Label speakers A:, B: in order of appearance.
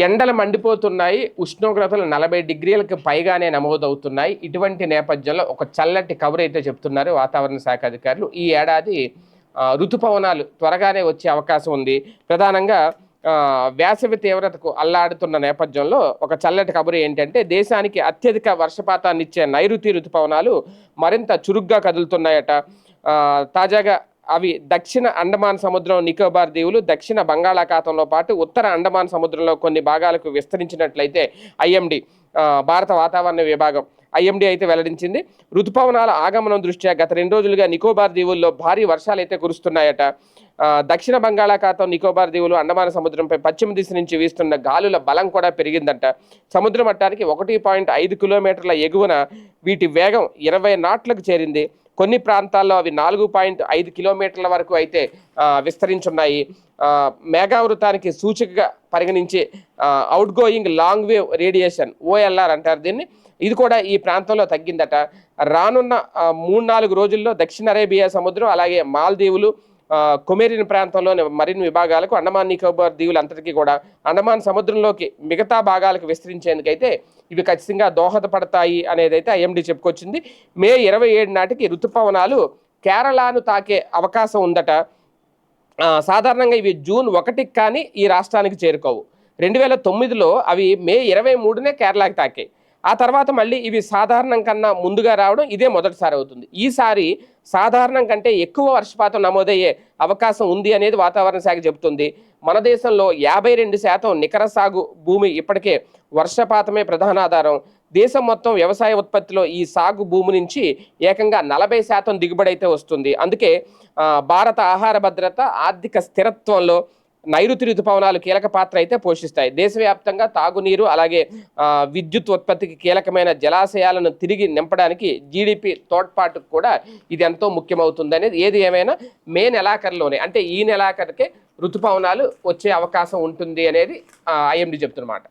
A: ఎండలు మండిపోతున్నాయి ఉష్ణోగ్రతలు నలభై డిగ్రీలకు పైగానే నమోదవుతున్నాయి. ఇటువంటి నేపథ్యంలో ఒక చల్లటి కవర్ అయితే చెప్తున్నారు వాతావరణ శాఖ అధికారులు. ఈ ఏడాది రుతుపవనాలు త్వరగానే వచ్చే అవకాశం ఉంది. ప్రధానంగా వేసవి తీవ్రతకు అల్లాడుతున్న నేపథ్యంలో ఒక చల్లటి కబురు ఏంటంటే దేశానికి అత్యధిక వర్షపాతాన్ని ఇచ్చే నైరుతి రుతుపవనాలు మరింత చురుగ్గా కదులుతున్నాయట. తాజాగా అవి దక్షిణ అండమాన్ సముద్రం నికోబార్ దీవులు దక్షిణ బంగాళాఖాతంలో పాటు ఉత్తర అండమాన్ సముద్రంలో కొన్ని భాగాలకు విస్తరించినట్లయితే ఐఎండి భారత వాతావరణ విభాగం ఐఎండీ అయితే వెల్లడించింది. ఋతుపవనాల ఆగమనం దృష్ట్యా గత రెండు రోజులుగా నికోబార్ దీవుల్లో భారీ వర్షాలు అయితే కురుస్తున్నాయట దక్షిణ బంగాళాఖాతం నికోబార్ దీవులు అండమాన్ సముద్రంపై పశ్చిమ దిశ నుంచి వీస్తున్న గాలుల బలం కూడా పెరిగిందంట. సముద్ర మట్టానికి ఒకటి పాయింట్ ఐదు కిలోమీటర్ల ఎగువన వీటి వేగం ఇరవై నాట్లకు చేరింది. కొన్ని ప్రాంతాల్లో అవి నాలుగు పాయింట్ ఐదు కిలోమీటర్ల వరకు అయితే విస్తరించున్నాయి. మేఘావృతానికి సూచికగా పరిగణించి outgoing long wave radiation OLR అంటారు దీన్ని. ఇది కూడా ఈ ప్రాంతంలో తగ్గిందట. రానున్న మూడు నాలుగు రోజుల్లో దక్షిణ అరేబియా సముద్రం అలాగే మాల్దీవులు కొమేరిన్ ప్రాంతంలోని మరిన్ని విభాగాలకు అండమాన్ నికోబార్ దీవులు అంతటికీ కూడా అండమాన్ సముద్రంలోకి మిగతా భాగాలకు విస్తరించేందుకైతే ఇవి ఖచ్చితంగా దోహదపడతాయి అనేది అయితే ఐఎండీ చెప్పుకొచ్చింది. మే ఇరవై ఏడు నాటికి ఋతుపవనాలు కేరళను తాకే అవకాశం ఉందట. సాధారణంగా ఇవి జూన్ ఒకటికి కానీ ఈ రాష్ట్రానికి చేరుకోవు. రెండు వేల తొమ్మిదిలో అవి మే ఇరవై మూడునే కేరళకి తాకాయి. ఆ తర్వాత మళ్ళీ ఇవి సాధారణం కన్నా ముందుగా రావడం ఇదే మొదటిసారి అవుతుంది. ఈసారి సాధారణం కంటే ఎక్కువ వర్షపాతం నమోదయ్యే అవకాశం ఉంది అనేది వాతావరణ శాఖ చెబుతుంది. మన దేశంలో యాభై రెండు శాతం నికర సాగు భూమి ఇప్పటికే వర్షపాతమే ప్రధాన ఆధారం. దేశం మొత్తం వ్యవసాయ ఉత్పత్తిలో ఈ సాగు భూమి నుంచి ఏకంగా నలభై శాతం దిగుబడి అయితే వస్తుంది. అందుకే భారత ఆహార భద్రత ఆర్థిక స్థిరత్వంలో నైరుతి ఋతుపవనాలు కీలక పాత్ర అయితే పోషిస్తాయి. దేశవ్యాప్తంగా తాగునీరు అలాగే విద్యుత్ ఉత్పత్తికి కీలకమైన జలాశయాలను తిరిగి నింపడానికి జీడిపి తోడ్పాటుకు కూడా ఇది ఎంతో ముఖ్యమవుతుంది అనేది ఏది ఏమైనా మే నెలాఖరులోనే అంటే ఈ నెలాఖరుకే ఋతుపవనాలు వచ్చే అవకాశం ఉంటుంది అనేది ఐఎండి చెప్తున్నమాట